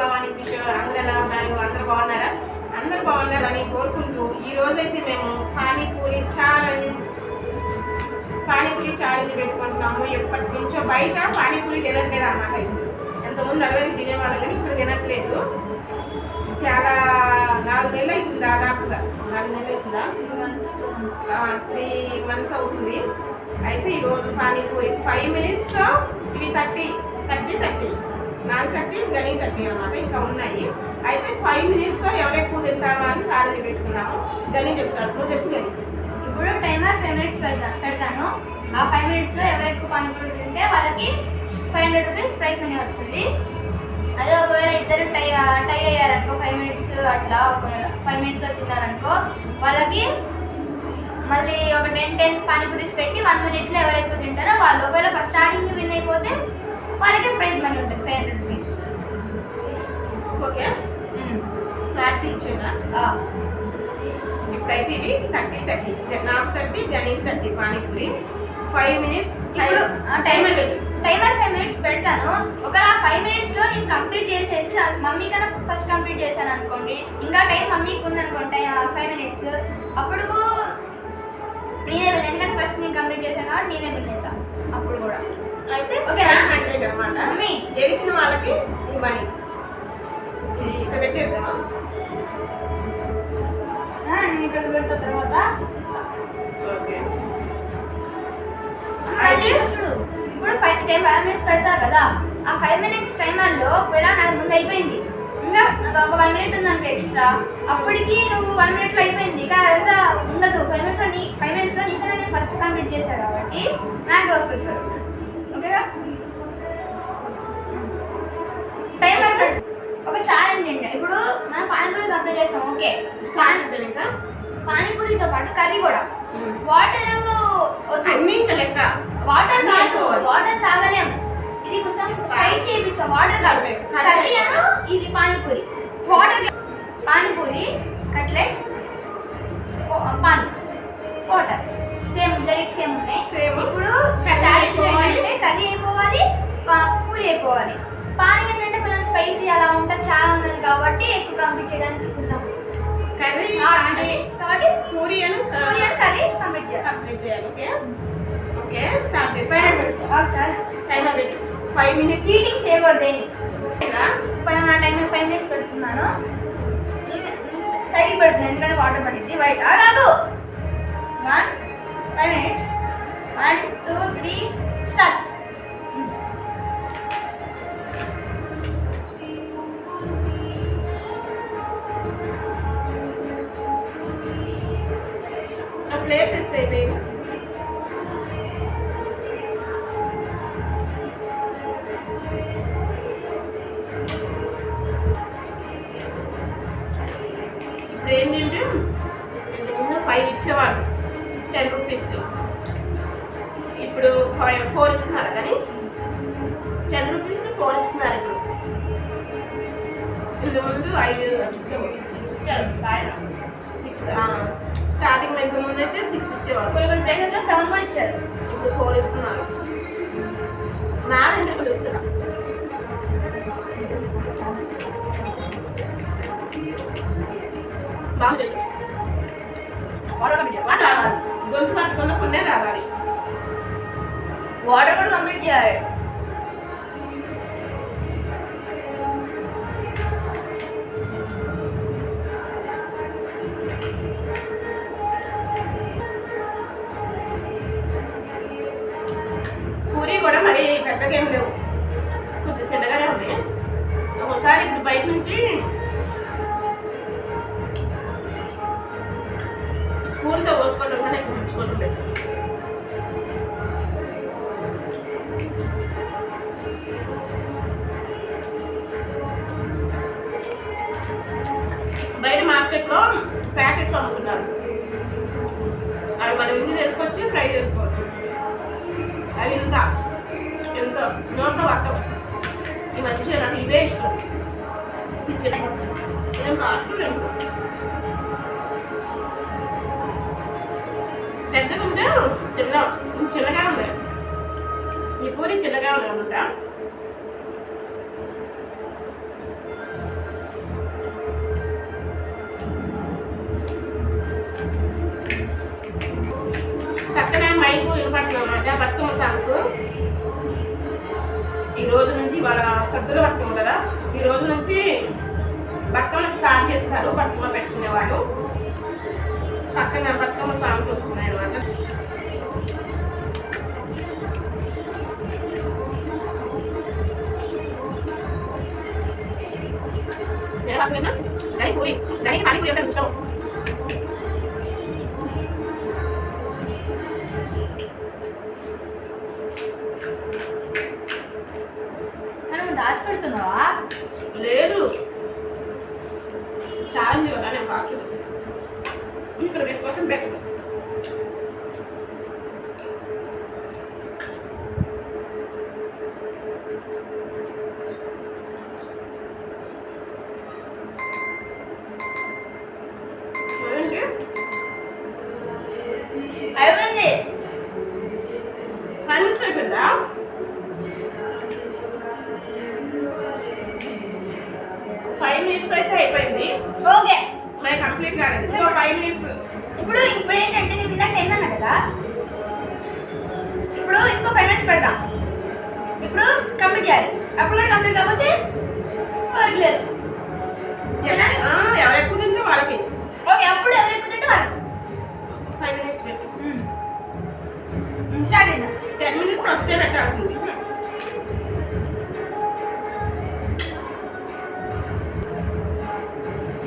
భవానీ కిషోర్ అందరూ ఎలా ఉన్నారు? అందరూ బాగున్నారా? అందరూ బాగున్నారని కోరుకుంటూ ఈ రోజైతే మేము పానీపూరి ఛాలెంజ్ పానీపూరి ఛాలెంజ్ పెట్టుకుంటున్నాము. ఎప్పటి నుంచో బయట పానీపూరి తినట్లేదు అన్నమాట ఎంతమంది అలవాటు తినేవాళ్ళం కానీ ఇప్పుడు తినట్లేదు. చాలా నాలుగు నెలలు అవుతుంది దాదాపుగా. నాలుగు నెలలు అవుతుందా? త్రీ మంత్స్ అవుతుంది. అయితే ఈరోజు పానీపూరి ఫైవ్ మినిట్స్లో ఇవి thirty thirty thirty nine thirty Gani thirty అనమాట ఇంకా ఉన్నాయి. అయితే ఫైవ్ మినిట్స్లో ఎవరు ఎక్కువ తింటామా అని ఛాలెంజ్ పెట్టుకున్నాము. గని చెప్తాడు నువ్వు చెప్పు గని ఇప్పుడు టైమర్ ఫైవ్ మినిట్స్ పెడతాను పెడతాను. ఆ ఫైవ్ మినిట్స్లో ఎవరు ఎక్కువ పానీపూరి తింటే వాళ్ళకి five hundred rupees price money వస్తుంది. అదే ఒకవేళ ఇద్దరు టై టై అయ్యారనుకో ఫైవ్ మినిట్స్ అట్లా ఒకవేళ ఫైవ్ మినిట్స్లో తిన్నారనుకో వాళ్ళకి మళ్ళీ ఒక టెన్ టెన్ పానీపూరీస్ పెట్టి వన్ మినిట్లో ఎవరు ఎక్కువ తింటారో వాళ్ళు. ఒకవేళ ఫస్ట్ స్టార్టింగ్ విన్ అయిపోతే వాళ్ళకి ప్రైజ్ మనీ ఉంటుంది five hundred rupees okay. Clarity ఇచ్చేనా ఇప్పుడైతే ఇవి థర్టీ థర్టీ. నాకు thirty Gani thirty. Panipuri five minutes ఇప్పుడు టైమర్ పెట్టు టైమర్ ఫైవ్ మినిట్స్ పెడతాను. ఒకవేళ ఫైవ్ మినిట్స్లో నేను కంప్లీట్ చేసేసి నాకు మమ్మీ కన్నా ఫస్ట్ కంప్లీట్ చేశాను అనుకోండి ఇంకా టైం మమ్మీకి ఉంది అనుకోండి ఫైవ్ మినిట్స్ అప్పుడు నేనే విన్ ఎందుకంటే ఫస్ట్ నేను కంప్లీట్ చేశాను కాబట్టి నేనే విన్ అప్పుడు కూడా. అయితే ఓకేనా? హండ్రెడ్ అనమాట మమ్మీ గెలిచిన వాళ్ళకి ఈ మనీ. ఇక్కడ పెట్టేద్దామా నేను ఇక్కడ పెడతా తర్వాత. ఓకే. చూడు. ఇప్పుడు ఫైవ్ టెన్ ఫైవ్ మినిట్స్ పెడతా కదా. ఆ ఫైవ్ మినిట్స్ టైమర్లో ఒకవేళ నాకు ముందు అయిపోయింది. ఇంకా నాకు ఒక వన్ మినిట్ ఉంది అనుకో ఎక్స్ట్రా అప్పటికి నువ్వు వన్ మినిట్లో అయిపోయింది. కానీ అదంతా ఉండదు. ఫైవ్ మినిట్స్లో నీ ఫైవ్ మినిట్స్లో నీకన్నా నేను ఫస్ట్ కంప్లీట్ చేశాను కాబట్టి నాకే వస్తుంది. సార్ ఓకేగా టైమర్ పెడు ఒక ఛాలెంజ్ అండి. ఇప్పుడు మనం పానీపూరి కంప్లీట్ చేస్తాం. ఓకే స్టార్ట్ చేద్దాం ఇంకా. పానీపూరితో పాటు కర్రీ కూడా. వాటర్ వద్దు. అన్నీ ఇంకా లెక్క. వాటర్ కాదు. వాటర్ తాగలేం ఇది కొంచెం స్పైస్ చేయించాం వాటర్. కర్రీ అను ఇది పానీపూరి. వాటర్ పానీపూరి కట్లెట్ పానీ. వాటర్ సేమ్ ఇద్దరికి సేమ్ ఉన్నాయి. సేమ్ ఇప్పుడు. ఏంటంటే కర్రీ అయిపోవాలి. పూరి అయిపోవాలి. పానీ ఏంటంటే కొంచెం స్పైసీ అలా ఉంటుంది చాలా ఉన్నది కాబట్టి ఎక్కువ కంప్లీట్ చేయడానికి కొంచెం కర్రీ ఉంటుంది కాబట్టి పూరి అని పూరి అని కర్రీ కంప్లీట్ చేయాలి. కంప్లీట్ చేయాలి ఓకే ఓకే స్టార్ట్ చాలా టైమర్ పెట్టు. ఫైవ్ మినిట్స్ చీటింగ్ చేయకూడదు ఏమి. ఫైవ్ నా టైం ఫైవ్ మినిట్స్ పెడుతున్నాను. సైడ్కి పెడుతున్నాను ఎందుకంటే వాటర్ పడింది. బయట కాదు one five minutes one two three start five four ఇస్తున్నారు కానీ టెన్ రూపీస్కి ఫోర్ ఇస్తున్నారు ఇప్పుడు. ఇంతకుముందు ఐదు ఇచ్చారు సిక్స్ స్టార్టింగ్ ఇంత ముందు అయితే సిక్స్ ఇచ్చేవాళ్ళు. కొన్ని కొన్ని ప్లేసెస్లో సెవెన్ కూడా ఇచ్చారు. ఇప్పుడు ఫోర్ ఇస్తున్నారు. నాలుగు ఇక్కడ బాగా చేశారు. వాటర్ తాగాలి. గొంతు పట్టుకున్న కొన్నే తాగాలి వాటర్ కూడా కంప్లీట్ చేయాలి ఈ మధ్య నాకు ఇవే ఇష్టం నేను వాడుతున్నాను పెద్దగా ఉంటే చిన్న చిన్నగా ఉన్నాయి ఈ పూరి చిన్నగా ఉన్నాయన్నమాట పక్కన మైకు రోజు నుంచి వాళ్ళ సద్దుల బతుకమ్మ కదా ఈ రోజు నుంచి బతుకమ్మ స్టార్ట్ చేస్తారు బతుకమ్మ పెట్టుకునే వాళ్ళు. పక్కన బతుకమ్మ సాగు వస్తున్నాయి అనమాట అయిపోయి దానికి మనీ పోయి ఉంటాం ఇప్పుడు కంప్లీట్ చేయాలి. అప్పుడు కూడా కంప్లీట్ కాకపోతే వర్క్ లేదు? ఎవరు ఎక్కువ తింటే వాళ్ళకి. ఓకే అప్పుడు ఎవరు ఎక్కువ తింటే ఫైవ్ మినిట్స్ పెట్టి. స్టార్ట్ చేద్దాం. టెన్ మినిట్స్ ఫస్టే పెట్టాల్సింది.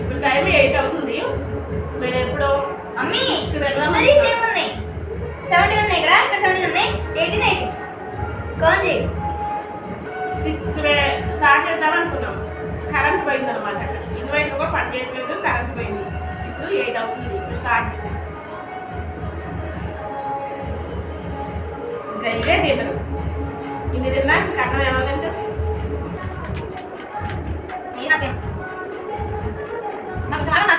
ఇప్పుడు టైం ఎయిట్ అవుతుంది. మేము ఎప్పుడో అమ్మీ ఉన్నాయి. సెవెంటీన్ ఉన్నాయి ఇక్కడ ఇక్కడ సెవెంటీన్ ఉన్నాయి. ఎయిటీన్ ఎయిటీన్ కౌన్ చేయి సిక్స్ స్టార్ట్ చేద్దాం అనుకున్నాం. కరెంట్ పోయింది అనమాట ఇన్వైటర్ కూడా పనిచేయట్లేదు కరెంట్ పోయింది. ఇప్పుడు ఎయిట్ అవుతుంది ఇప్పుడు స్టార్ట్ చేసాం. ఇంకా ఇదే తినరు ఇది తిన్నా కన్నం ఏమందంటే నేను సేమ్ నాకు బాగా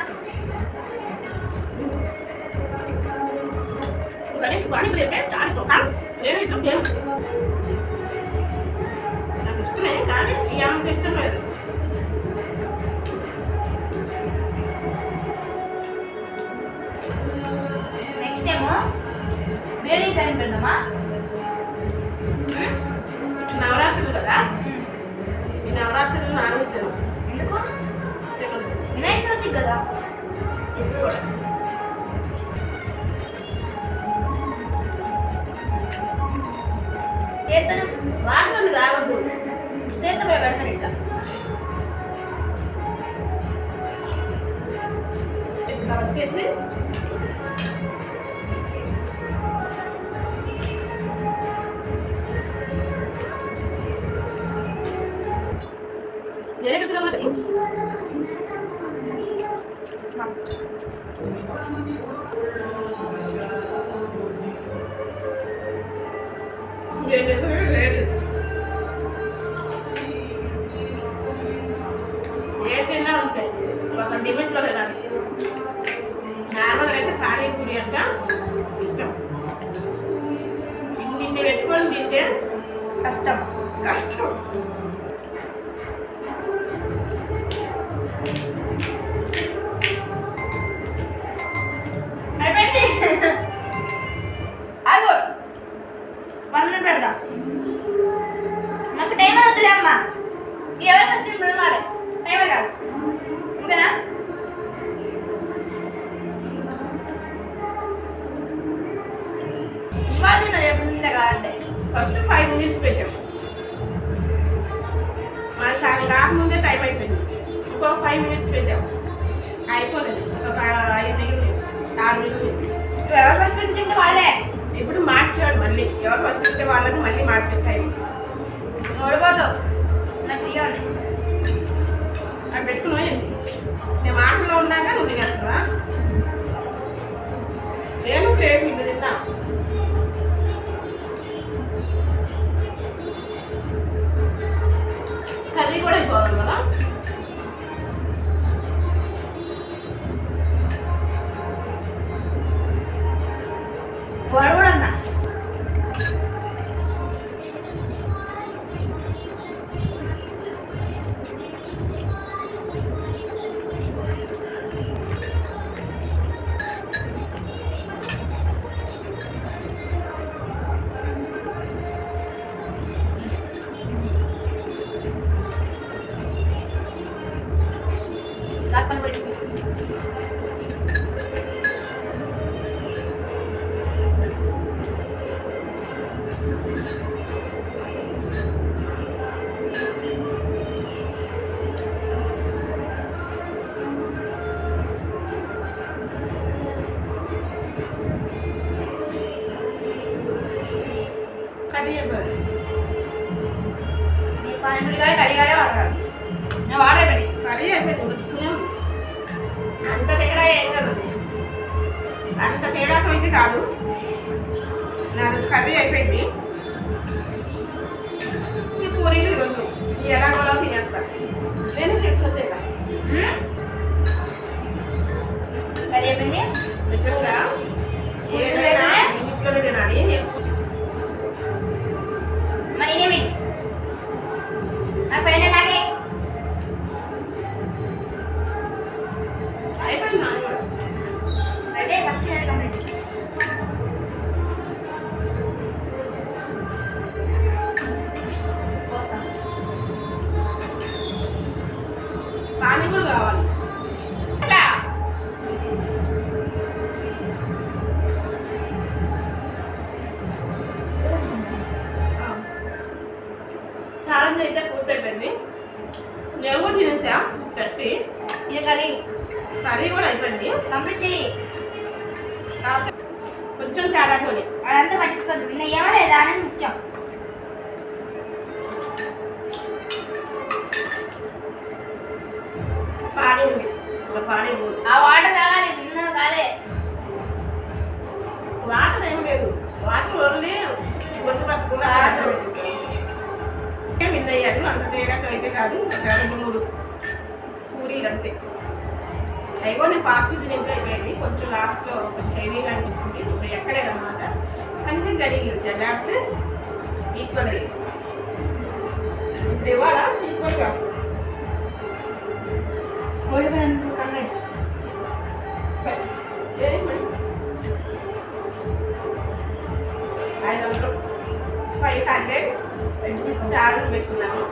కానీ పానీపూరి వినాయక చవితికి కదా ఇప్పుడు కూడా చేతను వాటిని తాగొద్దు చేత కూడా పెడతాను ఇట్లా ఇట్లా వచ్చేసి నేనే చెప్తున్నా ఏం చేస్తారో లేదు ఏ ఏదైనా ఉంటాయి ఒక లిమిట్లో తినాలి నార్మల్ అయితే పానీపూరి అంట ఇష్టం. ఇన్ని ఇన్ని పెట్టుకొని తింటే కష్టం. కష్టం. ఫస్ట్ ఫైవ్ మినిట్స్ పెట్టాము మా సగం రాకముందే టైం అయిపోయింది. ఇంకో ఫైవ్ మినిట్స్ పెట్టాము అయిపోలేదు. ఒక ఐదు మిగిలింది ఆరు మిగిలింది ఎవరు ఫస్ట్ తింటే వాళ్ళే? ఇప్పుడు మార్చాడు మళ్ళీ. ఎవరు ఫస్ట్ ఇస్తే వాళ్ళని మళ్ళీ మార్చాడు టైం. ఓడిపోతావు నాకు ఇవ్వండి అది పెట్టుకుని పోయింది నేను ఆటలో ఉన్నాక నువ్వు తినేస్తావా నేను ప్లేట్ ఇల్లు తిన్నా. అంత తేడా ఏం కాదు అంత తేడాతో అయితే కాదు. నాకు కర్రీ అయిపోయింది. ఈ పూరీలు రెండు ఈ ఎలాగోలా తినేస్తా. నేను తీసుకొచ్చేదా కర్రీ అయిపోయింది నిజంగా ఏదైనా ఇంట్లోనే తినాలి. ఛాలెంజ్ అయితే పూర్తయిపోయింది. నేను కూడా తినేసా చట్టి ఇది కర్రీ. కర్రీ కూడా అయిపోయింది. కంప్లీట్ కొంచెం తేడాతోనే అదంతా పట్టించుకోవద్దు. నిన్న ఏమలేదా అనేది ముఖ్యం. పాడి ఉంది పాడి ఆ వాటర్ ఓడిపోయినందుకు కంగ్రెట్స్ ఐదు వందలు. ఫైవ్ హండ్రెడ్ చార్జ్ పెట్టుకున్నాము.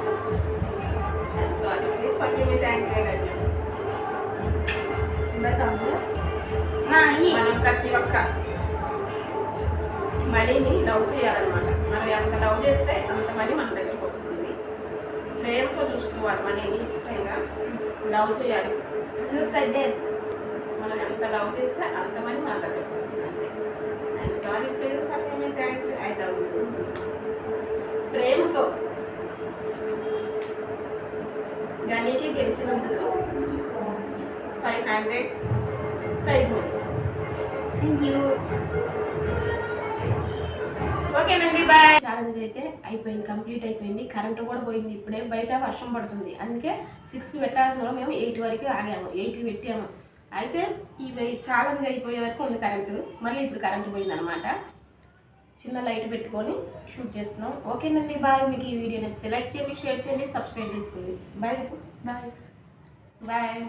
సారీ కొంచెం థ్యాంక్ మనం ప్రతి ఒక్క మనీని లవ్ చేయాలన్నమాట. మనం ఎంత లవ్ చేస్తే అంత మనీ మన దగ్గరకు వస్తుంది. ప్రేమతో చూసుకోవాలి. మనీని ఇష్టంగా లవ్ చేయాలి. అయితే మనం ఎంత లవ్ చేస్తే అంత మనీ మన దగ్గరకు వస్తుంది అంతే I'm sorry please thank you I love ప్రేమతో గనికి గెలిచినందుకు five hundred prize thank you ఓకేనండి బాయ్ ఛాలెంజ్ అయితే అయిపోయింది కంప్లీట్ అయిపోయింది. కరెంట్ కూడా పోయింది. ఇప్పుడే బయట వర్షం పడుతుంది. అందుకే సిక్స్కి పెట్టాల్సిన మేము ఎయిట్ వరకు ఆగాము. ఎయిట్కి పెట్టాము. అయితే ఈ ఛాలెంజ్ అయిపోయే వరకు ఉంది కరెంటు. మళ్ళీ ఇప్పుడు కరెంట్ పోయిందనమాట చిన్న లైట్ పెట్టుకొని షూట్ చేస్తున్నాం. ఓకేనండి బాయ్. మీకు ఈ వీడియో నచ్చితే లైక్ చేయండి షేర్ చేయండి సబ్స్క్రైబ్ చేసుకోండి. బాయ్. బాయ్. బాయ్.